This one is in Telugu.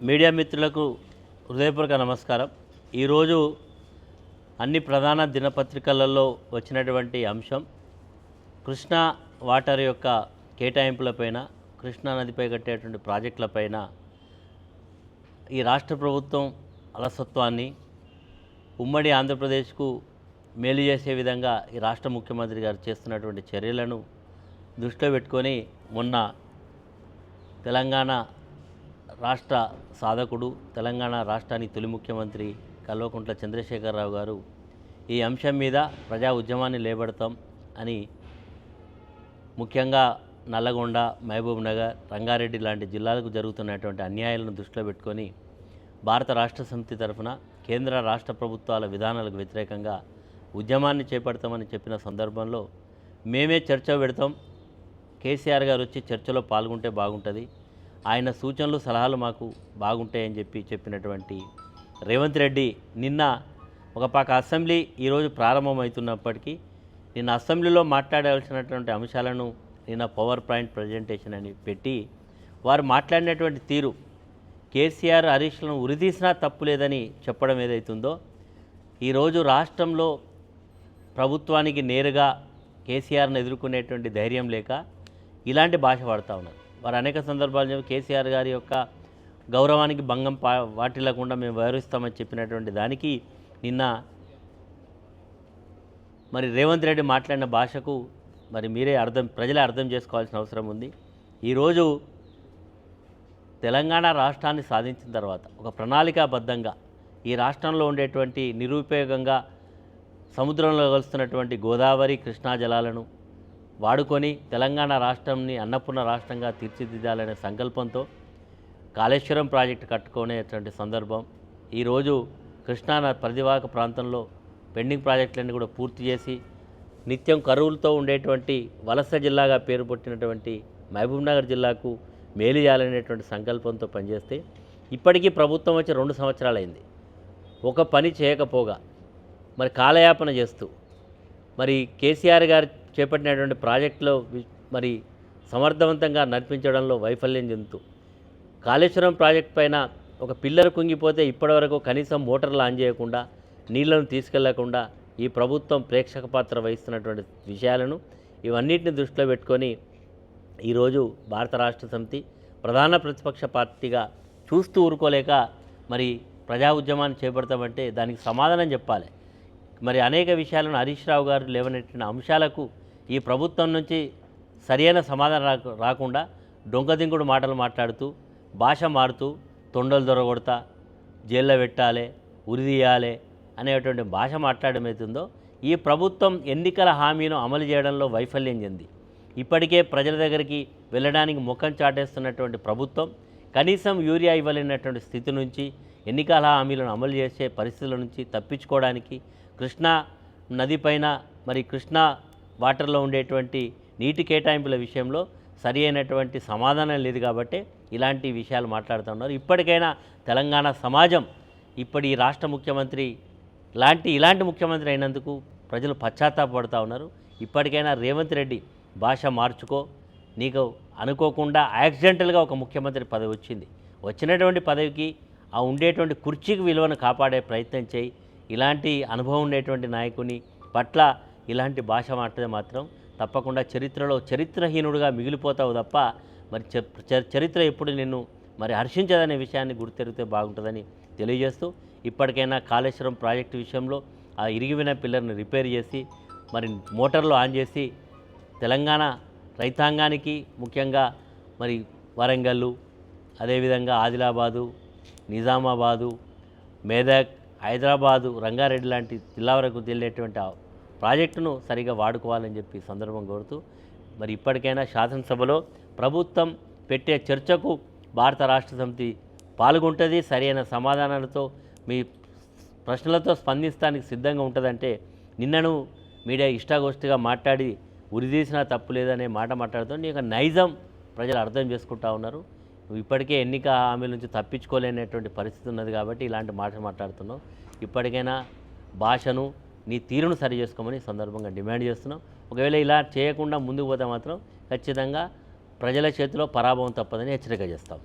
మీడియా మిత్రులకు హృదయపూర్వక నమస్కారం. ఈరోజు అన్ని ప్రధాన దినపత్రికలలో వచ్చినటువంటి అంశం కృష్ణా వాటర్ యొక్క కేటాయింపులపైన కృష్ణా నదిపై కట్టేటువంటి ప్రాజెక్టులపైన ఈ రాష్ట్ర ప్రభుత్వం అలసత్వాన్ని ఉమ్మడి ఆంధ్రప్రదేశ్కు మేలు చేసే విధంగా ఈ రాష్ట్ర ముఖ్యమంత్రి గారు చేస్తున్నటువంటి చర్యలను దృష్టిలో పెట్టుకొని మొన్న తెలంగాణ రాష్ట్ర సాధకుడు తెలంగాణ రాష్ట్రానికి తొలి ముఖ్యమంత్రి కల్వకుంట్ల చంద్రశేఖరరావు గారు ఈ అంశం మీద ప్రజా ఉద్యమాన్ని లేబడతాం అని ముఖ్యంగా నల్లగొండ మహబూబ్ నగర్ రంగారెడ్డి లాంటి జిల్లాలకు జరుగుతున్నటువంటి అన్యాయాలను దృష్టిలో పెట్టుకొని భారత రాష్ట్ర సమితి తరఫున కేంద్ర రాష్ట్ర ప్రభుత్వాల విధానాలకు వ్యతిరేకంగా ఉద్యమాన్ని చేపడతామని చెప్పిన సందర్భంలో మేమే చర్చ పెడతాం. కేసీఆర్ గారు వచ్చి చర్చలో పాల్గొంటే బాగుంటుంది. ఆయన సూచనలు సలహాలు మాకు బాగుంటాయని చెప్పి చెప్పినటువంటి రేవంత్ రెడ్డి నిన్న ఒక పక్క అసెంబ్లీ ఈరోజు ప్రారంభమవుతున్నప్పటికీ నిన్న అసెంబ్లీలో మాట్లాడాల్సినటువంటి అంశాలను నిన్న పవర్ పాయింట్ ప్రజెంటేషన్ అని పెట్టి వారు మాట్లాడినటువంటి తీరు కేసీఆర్ హరీష్లను ఉరితీసినా తప్పు లేదని చెప్పడం ఏదైతుందో ఈరోజు రాష్ట్రంలో ప్రభుత్వానికి నేరుగా కేసీఆర్ను ఎదుర్కొనేటువంటి ధైర్యం లేక ఇలాంటి భాష వాడుతూ ఉన్నారు. వారు అనేక సందర్భాలు కేసీఆర్ గారి యొక్క గౌరవానికి భంగం పా వాటిల్లకుండా మేము వ్యవహరిస్తామని చెప్పినటువంటి దానికి నిన్న మరి రేవంత్ రెడ్డి మాట్లాడిన భాషకు మరి మీరే అర్థం ప్రజలే అర్థం చేసుకోవాల్సిన అవసరం ఉంది. ఈరోజు తెలంగాణ రాష్ట్రాన్ని సాధించిన తర్వాత ఒక ప్రణాళికాబద్ధంగా ఈ రాష్ట్రంలో ఉండేటువంటి నిరుపయోగంగా సముద్రంలో కలుస్తున్నటువంటి గోదావరి కృష్ణా జలాలను వాడుకొని తెలంగాణ రాష్ట్రంని అన్నపూర్ణ రాష్ట్రంగా తీర్చిదిద్దాలనే సంకల్పంతో కాళేశ్వరం ప్రాజెక్టు కట్టుకునేటువంటి సందర్భం. ఈరోజు కృష్ణా న- ప్రాంతంలో పెండింగ్ ప్రాజెక్టులన్నీ కూడా పూర్తి చేసి నిత్యం కరువులతో ఉండేటువంటి వలస జిల్లాగా పేరు పుట్టినటువంటి మహబూబ్నగర్ జిల్లాకు మేలు చేయాలనేటువంటి సంకల్పంతో పనిచేస్తే ఇప్పటికీ ప్రభుత్వం వచ్చి రెండు సంవత్సరాలైంది. ఒక పని చేయకపోగా మరి కాలయాపన చేస్తూ మరి కేసీఆర్ గారు చేపట్టినటువంటి ప్రాజెక్టులో మరి సమర్థవంతంగా నడిపించడంలో వైఫల్యం చెందుతూ కాళేశ్వరం ప్రాజెక్ట్ పైన ఒక పిల్లర్ కుంగిపోతే ఇప్పటివరకు కనీసం మోటార్లు ఆన్ చేయకుండా నీళ్ళను తీసుకెళ్ళకుండా ఈ ప్రభుత్వం ప్రేక్షక పాత్ర వహిస్తున్నటువంటి విషయాలను ఇవన్నిటిని దృష్టిలో పెట్టుకొని ఈరోజు భారత రాష్ట్ర సమితి ప్రధాన ప్రతిపక్ష పార్టీగా చూస్తూ ఊరుకోలేక మరి ప్రజా ఉద్యమాన్ని చేపడతామంటే దానికి సమాధానం చెప్పాలి. మరి అనేక విషయాలను హరీష్ రావు గారు లేవనెట్టిన అంశాలకు ఈ ప్రభుత్వం నుంచి సరైన సమాధానం రాకు రాకుండా డొంకదింకుడు మాటలు మాట్లాడుతూ భాష మారుతూ తొండలు దొరగొడతా జైల్లో పెట్టాలి ఉరిదీయాలి అనేటువంటి భాష మాట్లాడడం అవుతుందో ఈ ప్రభుత్వం ఎన్నికల హామీను అమలు చేయడంలో వైఫల్యం చెంది. ఇప్పటికే ప్రజల దగ్గరికి వెళ్ళడానికి ముఖం చాటేస్తున్నటువంటి ప్రభుత్వం కనీసం యూరియా ఇవ్వలేనటువంటి స్థితి నుంచి ఎన్నికల హామీలను అమలు చేసే పరిస్థితుల నుంచి తప్పించుకోవడానికి కృష్ణా నదిపైన మరి కృష్ణా వాటర్లో ఉండేటువంటి నీటి కేటాయింపుల విషయంలో సరి అయినటువంటి సమాధానం లేదు కాబట్టి ఇలాంటి విషయాలు మాట్లాడుతున్నారు ఇప్పటికైనా తెలంగాణ సమాజం ఇప్పటి ఈ రాష్ట్ర ముఖ్యమంత్రి లాంటి ఇలాంటి ముఖ్యమంత్రి అయినందుకు ప్రజలు పశ్చాత్తాపడుతూ ఉన్నారు. ఇప్పటికైనా రేవంత్ రెడ్డి భాష మార్చుకో నీకు అనుకోకుండా యాక్సిడెంటల్గా ఒక ముఖ్యమంత్రి పదవి వచ్చింది. వచ్చినటువంటి పదవికి ఆ ఉండేటువంటి కుర్చీకి విలువను కాపాడే ప్రయత్నం చేయి. ఇలాంటి అనుభవం ఉండేటువంటి నాయకుని పట్ల ఇలాంటి భాష మాట్లాడితే మాత్రం తప్పకుండా చరిత్రలో చరిత్రహీనుడుగా మిగిలిపోతావు తప్ప మరి చరిత్ర ఎప్పుడు నిన్ను మరి హర్షించదనే విషయాన్ని గుర్తెరిగితే బాగుంటుందని తెలియజేస్తూ ఇప్పటికైనా కాళేశ్వరం ప్రాజెక్టు విషయంలో ఆ ఇరిగిపోయిన పిల్లర్ని రిపేర్ చేసి మరి మోటార్లు ఆన్ చేసి తెలంగాణ రైతాంగానికి ముఖ్యంగా మరి వరంగల్లు అదేవిధంగా ఆదిలాబాదు నిజామాబాదు మేదక్ హైదరాబాదు రంగారెడ్డి లాంటి జిల్లా వరకు తెలియటువంటి ప్రాజెక్టును సరిగా వాడుకోవాలని చెప్పి సందర్భం కోరుతూ మరి ఇప్పటికైనా శాసనసభలో ప్రభుత్వం పెట్టే చర్చకు భారత రాష్ట్ర సమితి పాల్గొంటుంది సరైన సమాధానాలతో మీ ప్రశ్నలతో స్పందిస్తానికి సిద్ధంగా ఉంటుందంటే నిన్నను మీడియా ఇష్టాగోష్ఠిగా మాట్లాడి ఉరిదీసినా తప్పు లేదనే మాట మాట్లాడుతూ నీ యొక్క నైజం ప్రజలు అర్థం చేసుకుంటా ఉన్నారు. నువ్వు ఇప్పటికే ఎన్నిక హామీల నుంచి తప్పించుకోలేనటువంటి పరిస్థితి ఉన్నది కాబట్టి ఇలాంటి మాట మాట్లాడుతున్నావు. ఇప్పటికైనా భాషను నీ తీరును సరి చేసుకోమని సందర్భంగా డిమాండ్ చేస్తున్నాం. ఒకవేళ ఇలా చేయకుండా ముందుకు పోతే మాత్రం ఖచ్చితంగా ప్రజల చేతిలో పరాభవం తప్పదని హెచ్చరిక చేస్తాం.